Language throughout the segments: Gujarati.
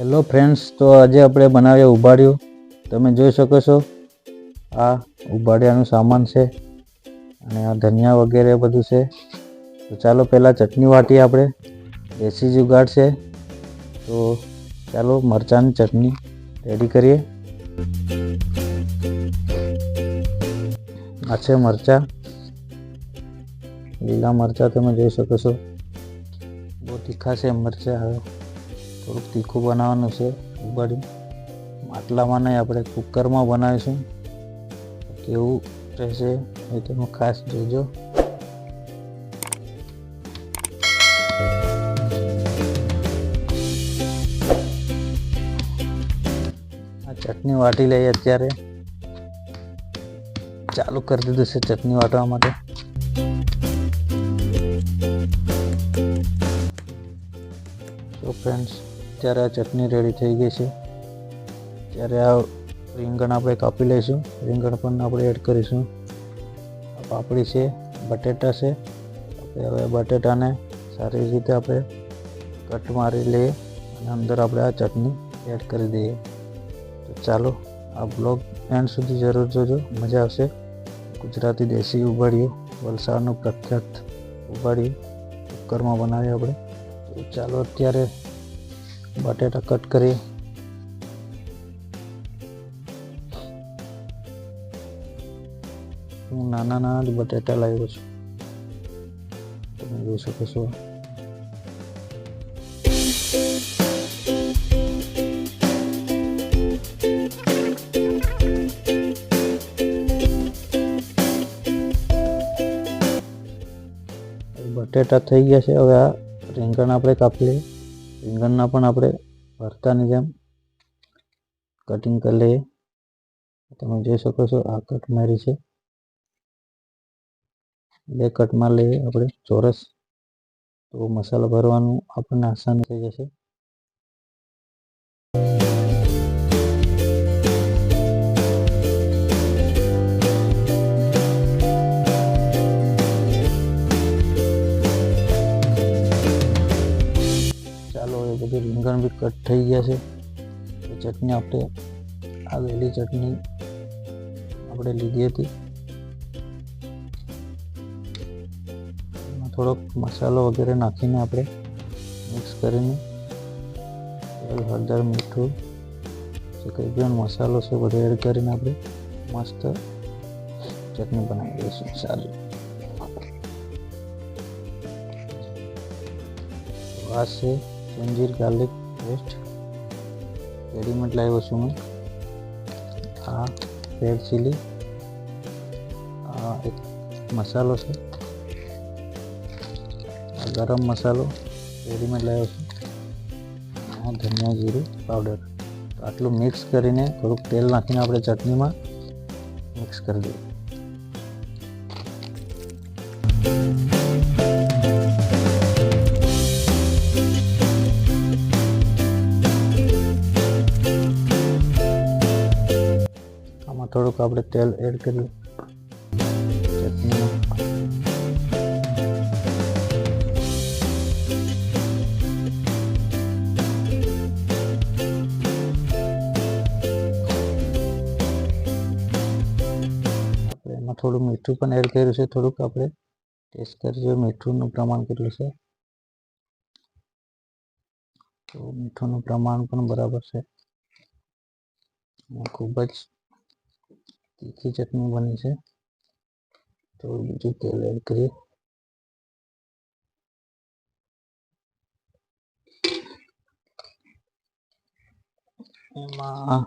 હેલો ફ્રેન્ડ્સ તો આજે આપણે બનાવીએ ઉબાડિયું. તમે જોઈ શકો છો, આ ઉબાડિયાનું સામાન છે અને આ ધનિયા વગેરે બધું છે. તો ચાલો પહેલાં ચટણી વાટીએ આપણે. દેશી જુગાડ છે. તો ચાલો મરચાંની ચટણી રેડી કરીએ. આ છે મરચાં. લીલા મરચાં તમે જોઈ શકો છો. બહુ તીખા છે મરચાં હવે. થોડુંક તીખું બનાવવાનું છે, ઉબાડ્યું. માટલામાં નહીં, આપણે કુકરમાં બનાવીશું. કેવું રહેશે એ તમે ખાસ જોજો. આ ચટણી વાટી લઈએ અત્યારે. ચાલુ કરી દીધું છે ચટણી વાટવા માટે. તો ફ્રેન્ડ્સ ત્યારે આ ચટણી રેડી થઈ ગઈ છે. ત્યારે આ રીંગણ આપણે કાપી લઈશું. રીંગણ પણ આપણે એડ કરીશું. આ પાપડી છે, બટેટા છે. આપણે હવે બટેટાને સારી રીતે આપણે કટ મારી લઈએ અને અંદર આપણે આ ચટણી એડ કરી દઈએ. તો ચાલો, આ બ્લોગ એન્ડ સુધી જરૂર જોજો. મજા આવશે. ગુજરાતી દેશી ઉબાડિયું વલસાડનું પ્રખ્યાત ઉબાડિયું કુકરમાં બનાવીએ આપણે. તો ચાલો અત્યારે બટેટા કટ કરી. હું નાના નાના જ બટેટા લાવ્યો છું. તમે જોઈ શકો છો. બટેટા થઈ ગયા છે. હવે આ રીંગણ આપણે કાપી લઈએ રીંગણના પણ આપણે ભરતાની જેમ કટિંગ કરી લઈએ. તમે જોઈ શકો છો આ કટ મારી છે. બે કટમાં લઈએ આપણે ચોરસ. તો મસાલા ભરવાનું આપણને આસાન થઈ જશે. રીંગણ બી કટ થઈ ગયા છે. એ ચટણી આપણે આ લીલી ચટણી આપણે લીધી હતી. થોડોક મસાલો વગેરે નાખીને આપણે મિક્સ કરીને તેલ, હળદર, મીઠું, જે કંઈ પણ મસાલો છે બધો એડ કરીને આપણે મસ્ત ચટણી બનાવી દઈશું. સારી. આ છે. જંજીર ગાર્લિક પેસ્ટ રેડીમેડ લાવ્યો છું મેં. આ રેડ ચીલી આ એક મસાલો છે. આ ગરમ મસાલો રેડીમેડ લાવ્યો છું. આ ધનિયા જીરું પાવડર આટલું મિક્સ કરીને થોડુંક તેલ નાખીને આપણે ચટણીમાં મિક્સ કરી દઈએ. થોડુંક આપણે તેલ એડ કરીએ. થોડું મીઠું પણ એડ કર્યું છે. થોડુંક આપણે ટેસ્ટ કરીએ મીઠુંનું પ્રમાણ કેટલું છે? તો મીઠુંનું પ્રમાણ પણ બરાબર છે. ખૂબ જ તીખી ચટણી બની છે. થોડું બીજું તેલ એડ કરીએ. એમાં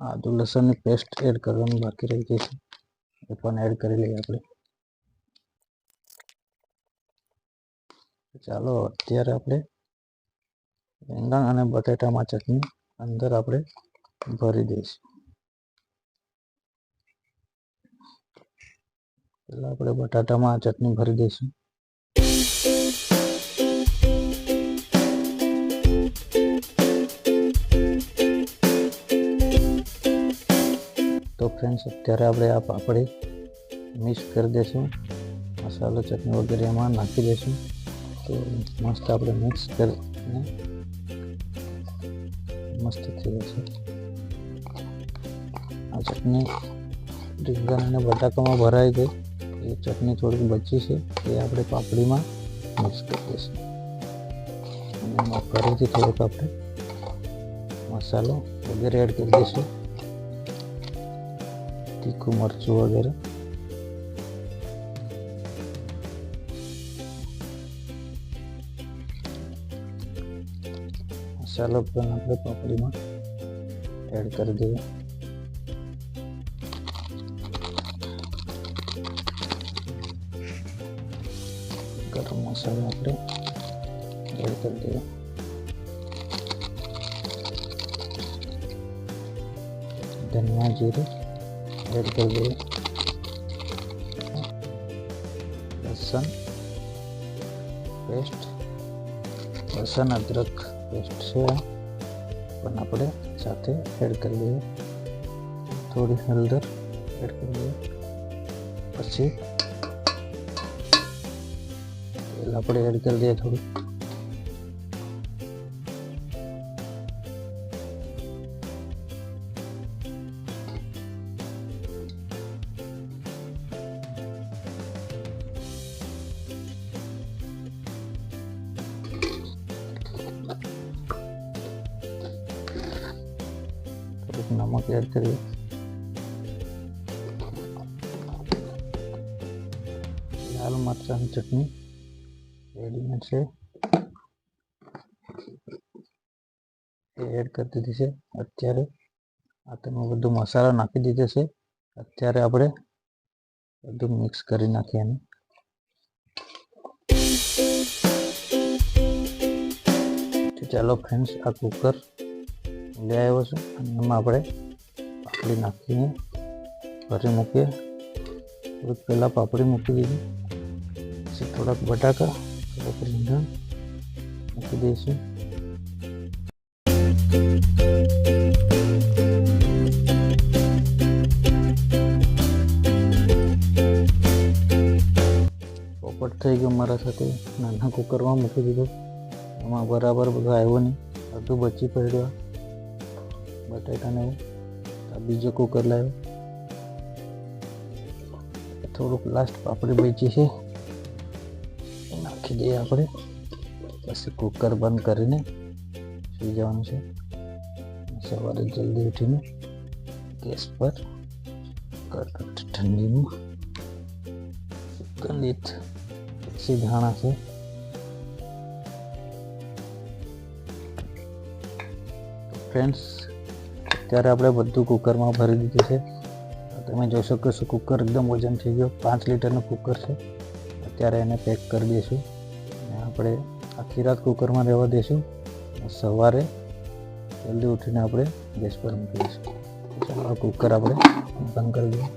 આદુ, લસણની પેસ્ટ એડ કરવાની બાકી રહી ગઈ છે. એ પણ એડ કરી લઈએ આપણે. ચાલો, અત્યારે આપણે રીંગણ અને બટેટામાં ચટણી અંદર આપણે ભરી દઈશું. પહેલાં આપણે બટાટામાં ચટણી ભરી દઈશું. તો ફ્રેન્ડ્સ અત્યારે આપણે આ પાપડી મિક્સ કરી દઈશું. મસાલો, ચટણી વગેરે એમાં નાખી દઈશું. તો મસ્ત આપણે મિક્સ કરીને મસ્ત થઈ જશે. આ ચટણી રીંગણ અને બટાકામાં ભરાઈ ગઈ. એ ચટણી થોડીક બચી છે એ આપણે પાપડીમાં મિક્સ કરી દઈશું અને એમાં ફરીથી થોડોક આપણે મસાલો વગેરે એડ કરી દઈશું તીખું મરચું વગેરે. મસાલો પણ આપણે પાપડીમાં એડ કરી દઈએ ગરમ મસાલો આપણે એડ કરી દઈએ ધનિયા જીરું એડ કરી દઈએ લસણ પેસ્ટ લસણ અદરક પેસ્ટ છે પણ આપણે સાથે એડ કરી દઈએ થોડી હળદર એડ કરી દઈએ પછી આપણે એડ કરી દઈએ થોડું થોડુંક નમક એડ કરીએ લાલ મરચાંની ચટણી રેડીમેડ છે. એડ કરી દીધી છે. અત્યારે આ તમે બધું મસાલો નાખી દીધો છે. અત્યારે આપણે બધું મિક્સ કરી નાખીએ એને. ચાલો ફ્રેન્ડ્સ આ કુકર લઈ આવ્યો છું અને એમાં આપણે પાપડી નાખીને ફરી મૂકીએ. પહેલાં પાપડી મૂકી દીધી. પછી થોડાક બટાકા રીંગણ મૂકી દઈશું પોપટ થઈ ગયો મારા સાથે. નાના કુકરમાં મૂકી દીધો. એમાં બરાબર બધું આવ્યો નહીં. અડધું બચી પડ્યો. બટેટાને એવું બીજો કુકર લાવ્યો. થોડુંક લાસ્ટ પાપડી બચી છે. નાખી દઈએ આપણે પછી કુકર બંધ કરીને સુઈ જવાનું છે સવારે જલ્દી ઉઠીને ગેસ પર કડકડ ઠંડીમાં સુગંધિત સીધાણા છે ફ્રેન્ડ્સ અત્યારે આપણે બધું કુકરમાં ભરી દીધું છે. તમે જોઈ શકો છો કુકર એકદમ વજન થઈ ગયો. પાંચ લીટરનું કુકર છે. અત્યારે એને પેક કરી દઈશું. આપણે આખી રાત કુકરમાં રહેવા દઈશું સવારે જલ્દી ઉઠીને આપણે ગેસ પર મૂકી દઈશું. ચાલો, આ કુકર આપણે બંધ કરી દઈએ.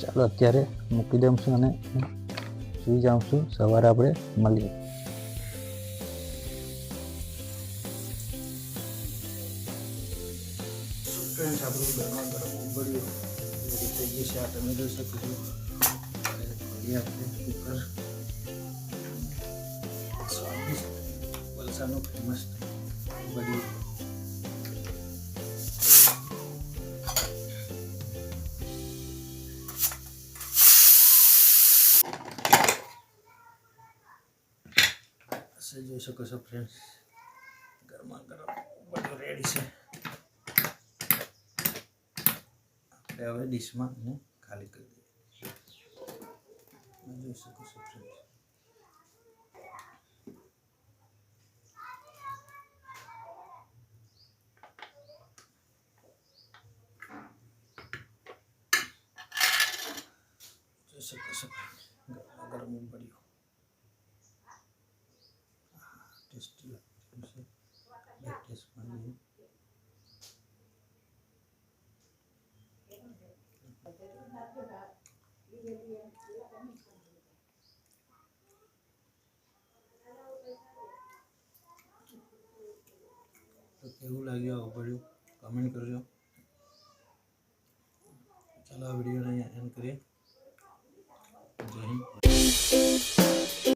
ચાલો, અત્યારે મૂકી છું અને સુઈ જાઉં સવારે આપણે મળીએ. ફ્રેન્ડ્સ આપણું ગરમ ઉબળ્યું રેડી થઈ ગયું છે આ તમે જોઈ શકો છો. હવે ખોલીએ આપણે કુકર સ્વાદિષ્ટ વલસાડનું ફેમસ ઉબળ્યું જોઈ શકો છો ફ્રેન્ડ્સ ગરમા ગરમ ઉબળ્યું રેડી છે આપણે હવે ડીશમાં એને ખાલી કરી દઈએ તમે જોઈ શકો છો friends. જોઈ શકો પડ્યું ટેસ્ટી લાગતું મારી તો કેવું લાગ્યું આ પડ્યું. કમેન્ટ કરજો. ચાલો આ વિડીયોને અહીંયા એન્ડ કરીએ. જય હિન્દ.